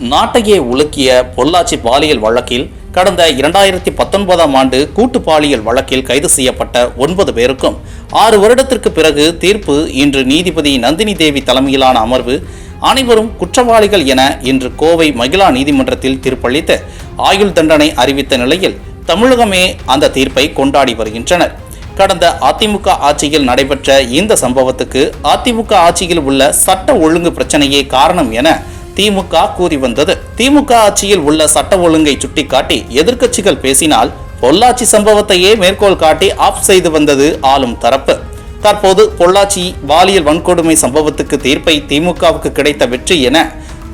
நாட்டையே உலுக்கிய பொள்ளாச்சி பாலியல் வழக்கில் கடந்த இரண்டாயிரத்தி பத்தொன்பதாம் ஆண்டு கூட்டு பாலியல் வழக்கில் கைது செய்யப்பட்ட ஒன்பது பேருக்கும் ஆறு வருடத்திற்கு பிறகு தீர்ப்பு இன்று நீதிபதி நந்தினி தேவி தலைமையிலான அமர்வு அனைவரும் குற்றவாளிகள் என இன்று கோவை மகிழா நீதிமன்றத்தில் தீர்ப்பளித்து ஆயுள் தண்டனை அறிவித்த நிலையில் தமிழகமே அந்த தீர்ப்பை கொண்டாடி வருகின்றனர். கடந்த அதிமுக ஆட்சியில் நடைபெற்ற இந்த சம்பவத்துக்கு அதிமுக ஆட்சியில் உள்ள சட்ட ஒழுங்கு பிரச்சனையே காரணம் என திமுக கூறி வந்தது. திமுக ஆட்சியில் உள்ள சட்ட ஒழுங்கை சுட்டிக்காட்டி எதிர்க்கட்சிகள் பேசினால் பொள்ளாச்சி சம்பவத்தையே மேற்கோள் காட்டி ஆஃப் செய்து வந்தது ஆளும் தரப்பு. தற்போது பொள்ளாச்சி பாலியல் வன்கொடுமை சம்பவத்துக்கு தீர்ப்பை திமுகவுக்கு கிடைத்த வெற்றி என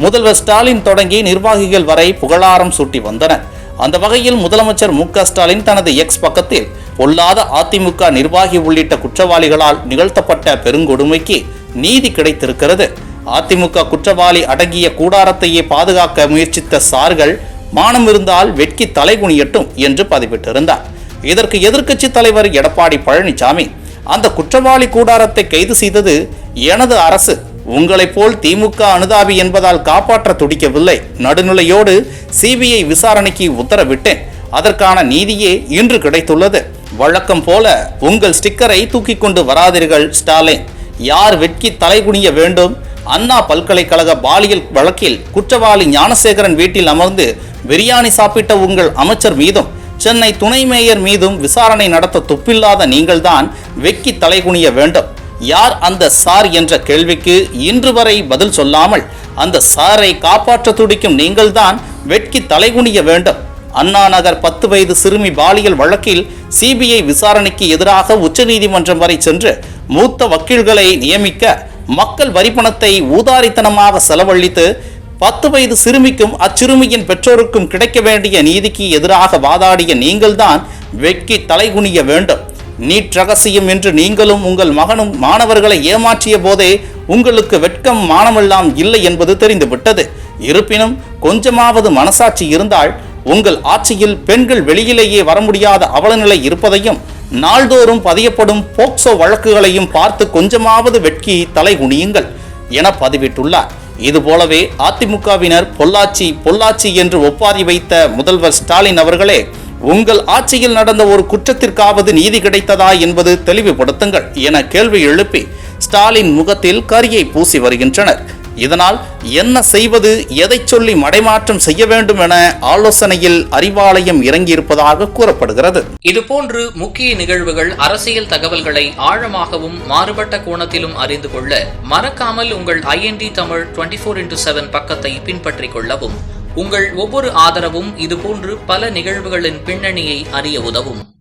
முதல்வர் ஸ்டாலின் தொடங்கி நிர்வாகிகள் வரை புகழாரம் சூட்டி வந்தனர். அந்த வகையில் முதலமைச்சர் மு ஸ்டாலின் தனது எக்ஸ் பக்கத்தில் பொல்லாத அதிமுக நிர்வாகி உள்ளிட்ட குற்றவாளிகளால் நிகழ்த்தப்பட்ட பெருங்கொடுமைக்கு நீதி கிடைத்திருக்கிறது. அதிமுக குற்றவாளி அடங்கிய கூடாரத்தையே பாதுகாக்க முயற்சித்த சார்கள் மானம் இருந்தால் வெட்கி தலைகுனியட்டும் என்று பதிவிட்டிருந்தார் இதற்கு எதிர்க்கட்சி தலைவர் எடப்பாடி பழனிசாமி அந்த குற்றவாளி கூடாரத்தை கைது செய்தது எனது அரசு. உங்களைப் போல் திமுக அனுதாபி என்பதால் காப்பாற்ற துடிக்கவில்லை. நடுநிலையோடு சிபிஐ விசாரணைக்கு உத்தரவிட்டேன். அதற்கான நீதியே இன்று கிடைத்துள்ளது. வழக்கம் போல உங்கள் ஸ்டிக்கரை தூக்கி கொண்டு வராதீர்கள் ஸ்டாலின். யார் வெட்கி தலைகுனிய வேண்டும்? அண்ணா பல்கலைக்கழக பாலியல் வழக்கில் குற்றவாளி ஞானசேகரன் வீட்டில் அமர்ந்து பிரியாணி சாப்பிட்ட உங்கள் அமைச்சர் மீதும் சென்னை துணை மேயர் மீதும் விசாரணை நடத்த துப்பில்லாத நீங்கள்தான் வெக்கி தலைகுனிய வேண்டும். யார் அந்த சார் என்ற கேள்விக்கு இன்று வரை பதில் சொல்லாமல் அந்த சாரை காப்பாற்ற துடிக்கும் நீங்கள்தான் வெட்கி தலைகுனிய வேண்டும். அண்ணா நகர் பத்து வயது சிறுமி பாலியல் வழக்கில் சிபிஐ விசாரணைக்கு எதிராக உச்சநீதிமன்றம் வரை சென்று மூத்த வக்கீல்களை நியமிக்க மக்கள் வரிப்பணத்தை ஊதாரித்தனமாக செலவழித்து பத்து வயது சிறுமிக்கும் அச்சிறுமியின் பெற்றோருக்கும் கிடைக்க வேண்டிய நீதிக்கு எதிராக வாதாடிய நீங்கள்தான் வெட்கி தலைகுனிய வேண்டும். நீட் ரகசியம் என்று நீங்களும் உங்கள் மகனும் மாணவர்களை ஏமாற்றிய போதே உங்களுக்கு வெட்கம் மானமெல்லாம் இல்லை என்பது தெரிந்துவிட்டது. இருப்பினும் கொஞ்சமாவது மனசாட்சி இருந்தால் உங்கள் ஆட்சியில் பெண்கள் வெளியிலேயே வர முடியாத அவலநிலை இருப்பதையும் நாள்தோறும் பதியப்படும் போக்சோ வழக்குகளையும் பார்த்து கொஞ்சமாவது வெட்கி தலைகுனியுங்கள் என பதிவிட்டுள்ளார். இதுபோலவே அதிமுகவினர் பொள்ளாச்சி பொள்ளாச்சி என்று ஒப்பாரி வைத்த முதல்வர் ஸ்டாலின் அவர்களே உங்கள் ஆட்சியில் நடந்த ஒரு குற்றத்திற்காவது நீதி கிடைத்ததா என்பது தெளிவுபடுத்துங்கள் என கேள்வி எழுப்பி ஸ்டாலின் முகத்தில் கரியை பூசி வருகின்றனர். இதனால் என்ன செய்வது எதை சொல்லி மடைமாற்றம் செய்ய வேண்டும் என ஆலோசனையில் அறிவாலயம் இறங்கியிருப்பதாக கூறப்படுகிறது. இதுபோன்று முக்கிய நிகழ்வுகள் அரசியல் தகவல்களை ஆழமாகவும் மாறுபட்ட கோணத்திலும் அறிந்து கொள்ள மறக்காமல் உங்கள் IND Tamil twenty four into seven பக்கத்தை பின்பற்றிக் கொள்ளவும் உங்கள் ஒவ்வொரு ஆதரவும் இதுபோன்று பல நிகழ்வுகளின் பின்னணியை அறிய உதவும்.